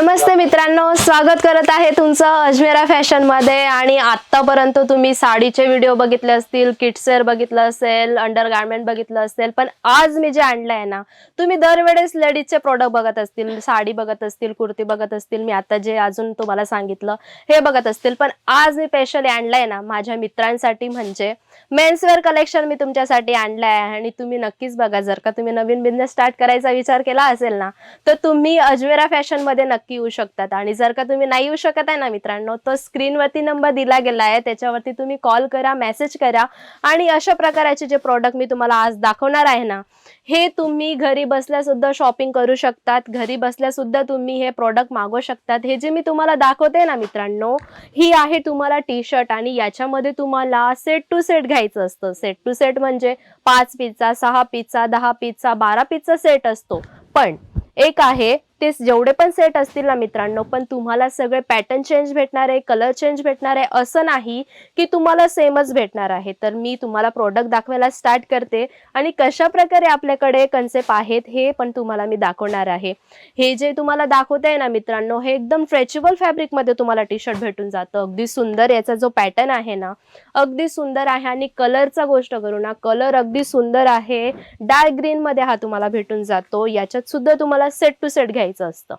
नमस्ते मित्रांनो स्वागत करत आहे तुमचं अजमेरा फॅशनमध्ये. आणि आतापर्यंत तुम्ही साडीचे व्हिडिओ बघितले असतील किड्सवेअर बघितलं असेल अंडर गार्मेंट बघितलं असेल पण आज मी जे आणलं आहे ना तुम्ही दरवेळेस लेडीजचे प्रोडक्ट बघत असतील साडी बघत असतील कुर्ती बघत असतील मी आता जे अजून तुम्हाला सांगितलं हे बघत असतील. पण आज मी स्पेशली आणलंय ना माझ्या मित्रांसाठी म्हणजे मेन्सवेअर कलेक्शन मी तुमच्यासाठी आणलं आहे आणि तुम्ही नक्कीच बघा जर का तुम्ही नवीन बिझनेस स्टार्ट करायचा विचार केला असेल ना तर तुम्ही अजमेरा फॅशनमध्ये नक्की येऊ शकतात. आणि जर का तुम्ही नाही येऊ शकत आहे ना मित्रांनो तर स्क्रीनवरती नंबर दिला गेला आहे. त्याच्यावरती तुम्ही कॉल करा मेसेज करा. आणि अशा प्रकारचे जे प्रॉडक्ट मी तुम्हाला आज दाखवणार आहे ना हे तुम्ही घरी बसल्या सुद्धा शॉपिंग करू शकतात. घरी बसल्या सुद्धा तुम्ही हे प्रॉडक्ट मागवू शकतात. हे जे मी तुम्हाला दाखवते ना मित्रांनो ही आहे तुम्हाला टी शर्ट आणि याच्यामध्ये तुम्हाला सेट टू सेट घ्यायचं असतं. सेट टू सेट म्हणजे पाच पिझ्झा सहा पिझ्झा दहा पिझ्झा बारा पिझ्झा सेट असतो. पण एक आहे ते जेवढे पण सेट असतील ना मित्रांनो पण तुम्हाला सगळे पॅटर्न चेंज भेटणार आहे कलर चेंज भेटणार आहे असं नाही की तुम्हाला सेमच भेटणार आहे. तर मी तुम्हाला प्रोडक्ट दाखवायला स्टार्ट करते आणि कशा प्रकारे आपल्याकडे कन्सेप्ट आहेत हे पण तुम्हाला मी दाखवणार आहे. हे जे तुम्हाला दाखवते आहे ना मित्रांनो हे एकदम स्ट्रेचेबल फॅब्रिकमध्ये तुम्हाला टी शर्ट भेटून जातं. अगदी सुंदर याचा जो पॅटर्न आहे ना अगदी सुंदर आहे आणि कलरचा गोष्ट करू ना कलर अगदी सुंदर आहे. डार्क ग्रीनमध्ये हा तुम्हाला भेटून जातो. याच्यात सुद्धा तुम्हाला सेट टू सेट घ्यायचा असतं.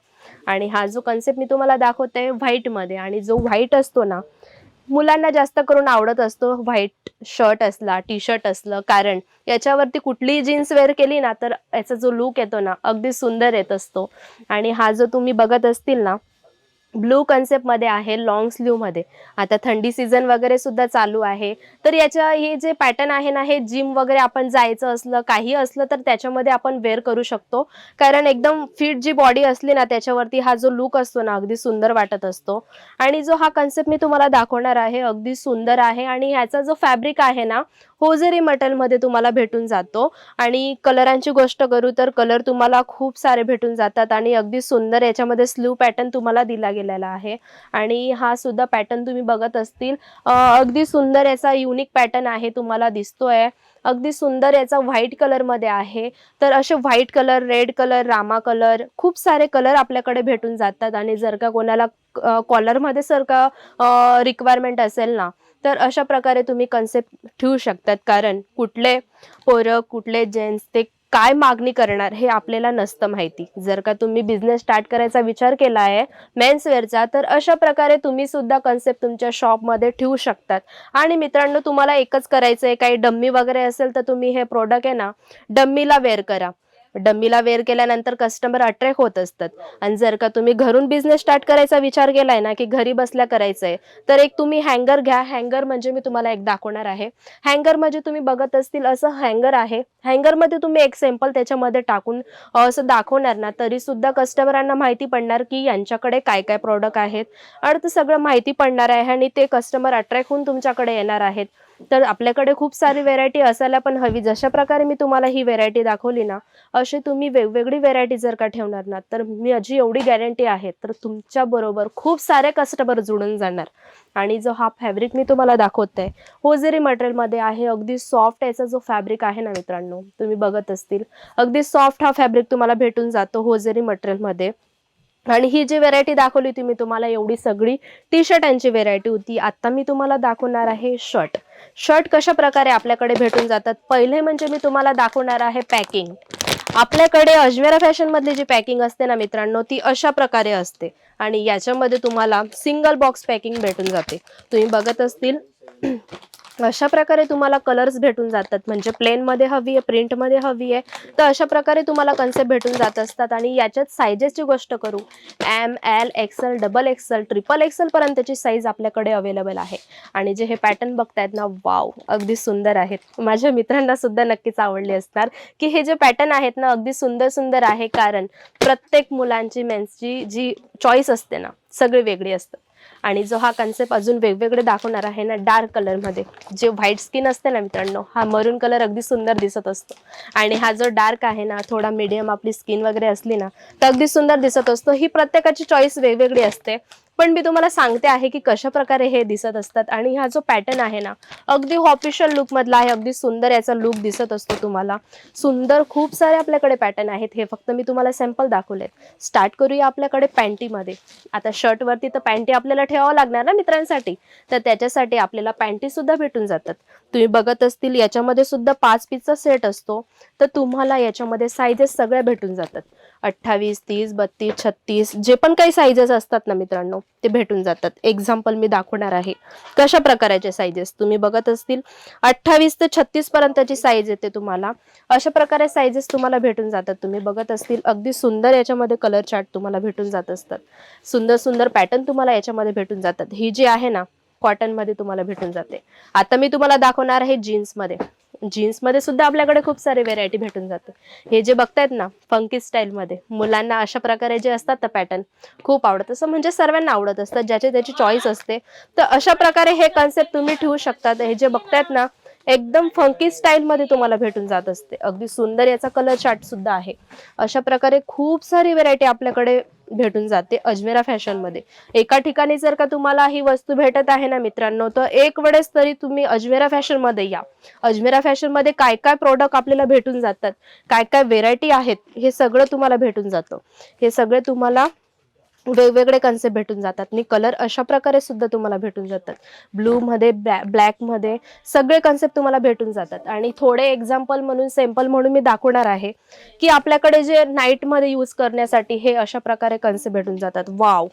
आणि हा जो कन्सेप्ट मी तुम्हाला दाखवते व्हाईटमध्ये आणि जो व्हाईट असतो ना मुलांना जास्त करून आवडत असतो व्हाईट शर्ट असला टी शर्ट असलं कारण याच्यावरती कुठलीही जीन्स वेअर केली ना तर याचा जो लुक येतो ना अगदी सुंदर येत असतो. आणि हा जो तुम्ही बघत असतील ना ब्लू कन्सेप्टमध्ये आहे लॉंग स्लीवमध्ये आता थंडी सीझन वगैरे सुद्धा चालू आहे. तर याच्या हे जे पॅटर्न आहे ना हे जिम वगैरे आपण जायचं असलं काही असलं तर त्याच्यामध्ये आपण वेअर करू शकतो. कारण एकदम फिट जी बॉडी असली ना त्याच्यावरती हा जो लुक असतो ना अगदी सुंदर वाटत असतो. आणि जो हा कन्सेप्ट मी तुम्हाला दाखवणार आहे अगदी सुंदर आहे. आणि ह्याचा जो फॅब्रिक आहे ना होजरी मटेरियलमध्ये तुम्हाला भेटून जातो आणि कलरांची गोष्ट करू तर कलर तुम्हाला खूप सारे भेटून जातात आणि अगदी सुंदर याच्यामध्ये स्लू पॅटर्न तुम्हाला दिला गेलेला आहे. आणि हा सुद्धा पॅटर्न तुम्ही बघत असतील. अगदी सुंदर याचा युनिक पॅटर्न आहे तुम्हाला दिसतोय. अगदी सुंदर याचा व्हाईट कलरमध्ये आहे. तर असे white colour red colour Rama colour खूप सारे कलर आपल्याकडे भेटून जातात. आणि जर का कोणाला कॉलरमध्ये जर का रिक्वायरमेंट असेल ना तर अशा प्रकारे तुम्ही कन्सेप्ट ठेवू शकतात. कारण कुठले पोरं कुठले जेंट्स ते काय मागणी करणार हे आपल्याला नसतं माहिती. जर का तुम्ही बिझनेस स्टार्ट करायचा विचार केला आहे मेन्सवेअरचा तर अशा प्रकारे तुम्ही सुद्धा कन्सेप्ट तुमच्या शॉपमध्ये ठेवू शकतात. आणि मित्रांनो तुम्हाला एकच करायचं आहे काही डम्मी वगैरे असेल तर तुम्ही हे प्रोडक्ट आहे ना डम्मीला वेअर करा. डम्मीला वेअर केल्यानंतर कस्टमर अट्रॅक्ट होत असतात. आणि जर का तुम्ही घरून बिझनेस स्टार्ट करायचा विचार केलाय ना की घरी बसल्या करायचं आहे तर एक तुम्ही हँगर घ्या. हँगर म्हणजे मी तुम्हाला एक दाखवणार आहे. हँगर म्हणजे तुम्ही बघत असतील असं हँगर आहे. हँगरमध्ये तुम्ही एक सॅम्पल त्याच्यामध्ये टाकून असं दाखवणार ना तरी सुद्धा कस्टमरांना माहिती पडणार की यांच्याकडे काय काय प्रोडक्ट आहेत. आणि ते सगळं माहिती पडणार आहे आणि ते कस्टमर अट्रॅक्ट होऊन तुमच्याकडे येणार आहेत. तर आपल्याकडे खूप सारी व्हेरायटी असायला पण हवी. जशा प्रकारे मी तुम्हाला ही व्हेरायटी दाखवली ना अशी तुम्ही वेगवेगळी व्हेरायटी जर का ठेवणार ना तर मी अजी एवढी गॅरंटी आहे तर तुमच्या बरोबर खूप सारे कस्टमर जुळून जाणार. आणि जो हा फॅब्रिक मी तुम्हाला दाखवते होजरी मटेरियलमध्ये आहे अगदी सॉफ्ट याचा जो फॅब्रिक आहे ना मित्रांनो तुम्ही बघत असतील अगदी सॉफ्ट हा फॅब्रिक तुम्हाला भेटून जातो होजरी मटेरियलमध्ये आणि ही जी व्हेरायटी दाखवली होती मी तुम्हाला एवढी सगळी टी शर्टांची व्हेरायटी होती. आता मी तुम्हाला दाखवणार आहे शर्ट शर्ट कशा प्रकारे आपल्याकडे भेटून जातात? पहिले म्हणजे मी तुम्हाला दाखवणार आहे पॅकिंग आपल्याकडे अजमेरा फॅशन मधली जी पॅकिंग असते ना मित्रांनो ती अशा प्रकारे असते. आणि याच्यामध्ये तुम्हाला सिंगल बॉक्स पॅकिंग भेटून जाते. तुम्ही बघत असतील अशा प्रकारे तुम्हाला कलर्स भेटून जातात. म्हणजे प्लेन मध्ये हवी आहे प्रिंटमध्ये हवी आहे. तर अशा प्रकारे तुम्हाला कन्सेप्ट भेटून जात असतात. आणि याच्यात सायजेसची गोष्ट करू. M L XL double XL triple XL पर्यंतची साईज आपल्याकडे अवेलेबल आहे. आणि जे हे पॅटर्न बघतायत ना वाव अगदी सुंदर आहेत. माझ्या मित्रांना सुद्धा नक्कीच आवडले असणार. की हे जे पॅटर्न आहेत ना अगदी सुंदर सुंदर आहे. कारण प्रत्येक मुलांची मेन्सची जी चॉईस असते ना सगळी वेगळी असतात आणि जो हा कन्सेप्ट अजून वेगवेगळे दाखवणार आहे ना डार्क कलरमध्ये जे व्हाईट स्किन असते ना मित्रांनो हा मरून कलर अगदी सुंदर दिसत असतो. आणि हा जो डार्क आहे ना थोडा मीडियम आपली स्किन वगैरे असली ना तर अगदी सुंदर दिसत असतो. ही प्रत्येकाची चॉईस वेगवेगळी असते. पण मी तुम्हाला सांगते आहे की कशा प्रकारे हे दिसत असतात आणि हा जो पॅटर्न आहे ना अगदी ऑफिशियल लुक मधला आहे अगदी सुंदर याचा लुक दिसत असतो तुम्हाला. सुंदर खूप सारे आपल्याकडे पॅटर्न आहेत. हे फक्त मी तुम्हाला सॅम्पल दाखवलेत स्टार्ट करूया आपल्याकडे पॅन्टीमध्ये आता शर्ट वरती तर पॅन्टी आपल्याला ठेवावं लागणार ना मित्रांसाठी? तर त्याच्यासाठी आपल्याला पॅन्टी सुद्धा भेटून जातात. तुम्ही बघत असतील याच्यामध्ये सुद्धा पाच पीसचा सेट असतो. तर तुम्हाला याच्यामध्ये साईजेस सगळ्या भेटून जातात. अठ्ठावीस तीस बत्तीस छत्तीस जे पण काही साईजेस असतात ना मित्रांनो ते भेटून जातात. एक्झाम्पल मी दाखवणार आहे. कशा प्रकाराचे साईजेस तुम्ही बघत असतील अठ्ठावीस ते छत्तीस पर्यंतची साईज येते तुम्हाला. अशा प्रकारे साईजेस तुम्हाला भेटून जातात. तुम्ही बघत असतील अगदी सुंदर याच्यामध्ये कलर चार्ट तुम्हाला भेटून जात असतात. सुंदर सुंदर पॅटर्न तुम्हाला याच्यामध्ये भेटून जातात. ही जी आहे ना कॉटनमध्ये तुम्हाला भेटून जाते. आता मी तुम्हाला दाखवणार आहे जीन्समध्ये जीन्समध्ये सुद्धा आपल्याकडे खूप सारे व्हेरायटी भेटून जाते. हे जे बघतायत ना फंकी स्टाईल मध्ये मुलांना अशा प्रकारे जे असतात ना पॅटर्न खूप आवडत. असं म्हणजे सर्वांना आवडत असतं. ज्याची त्याची चॉईस असते. तर अशा प्रकारे हे कन्सेप्ट तुम्ही ठेवू शकतात. हे जे बघतायत ना एकदम फंकी स्टाईल मध्ये तुम्हाला भेटून जात असते. अगदी सुंदर याचा कलर चार्ट सुद्धा आहे. अशा प्रकारे खूप सारी व्हेरायटी आपल्याकडे भेटून जाते अजमेरा फॅशनमध्ये. एका ठिकाणी जर का तुम्हाला ही वस्तू भेटत आहे ना मित्रांनो तर एक वेळेस तरी तुम्ही अजमेरा फॅशनमध्ये या. अजमेरा फॅशनमध्ये काय काय प्रोडक्ट आपल्याला भेटून जातात काय काय व्हेरायटी आहेत हे सगळं तुम्हाला भेटून जातं. हे सगळे तुम्हाला वेगवेगळे कन्सेप्ट भेटून जातात. आणि कलर अशा प्रकारे सुद्धा तुम्हाला भेटून जातात. ब्लूमध्ये ब्लॅ ब्लॅकमध्ये सगळे कन्सेप्ट तुम्हाला भेटून जातात. आणि थोडे एक्झाम्पल म्हणून सॅम्पल म्हणून मी दाखवणार आहे की आपल्याकडे जे नाईटमध्ये यूज करण्यासाठी हे अशा प्रकारे कन्सेप्ट भेटून जातात. वाव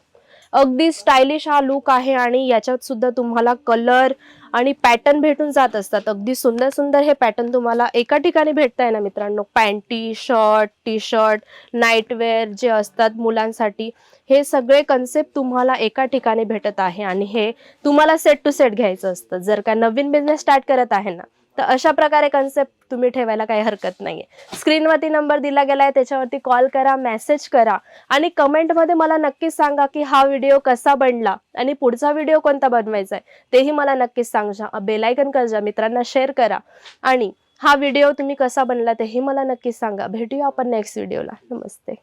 अगदी स्टायलिश हा लुक आहे आणि याच्यात सुद्धा तुम्हाला कलर आणि पॅटर्न भेटून जात असतात. अगदी सुंदर सुंदर हे पॅटर्न तुम्हाला एका ठिकाणी भेटताय ना मित्रांनो. Panty shirt T shirt nightwear जे असतात मुलांसाठी हे सगळे कन्सेप्ट तुम्हाला एका ठिकाणी भेटत आहे आणि हे तुम्हाला सेट टू सेट घ्यायचं असतं. जर का नवीन बिझनेस स्टार्ट करत आहे ना तर अशा प्रकारे कन्सेप्ट तुम्ही ठेवायला काही हरकत नाहीये. स्क्रीनवरती नंबर दिला गेलाय त्याच्यावरती कॉल करा मेसेज करा आणि कमेंटमध्ये मला नक्कीच सांगा की हा व्हिडिओ कसा बनला आणि पुढचा व्हिडिओ कोणता बनवायचा आहे तेही मला नक्कीच सांगा बेलायकन करजा. मित्रांना शेअर करा आणि हा व्हिडिओ तुम्ही कसा बनला तेही मला नक्कीच सांगा. भेटूया आपण नेक्स्ट व्हिडिओला नमस्ते.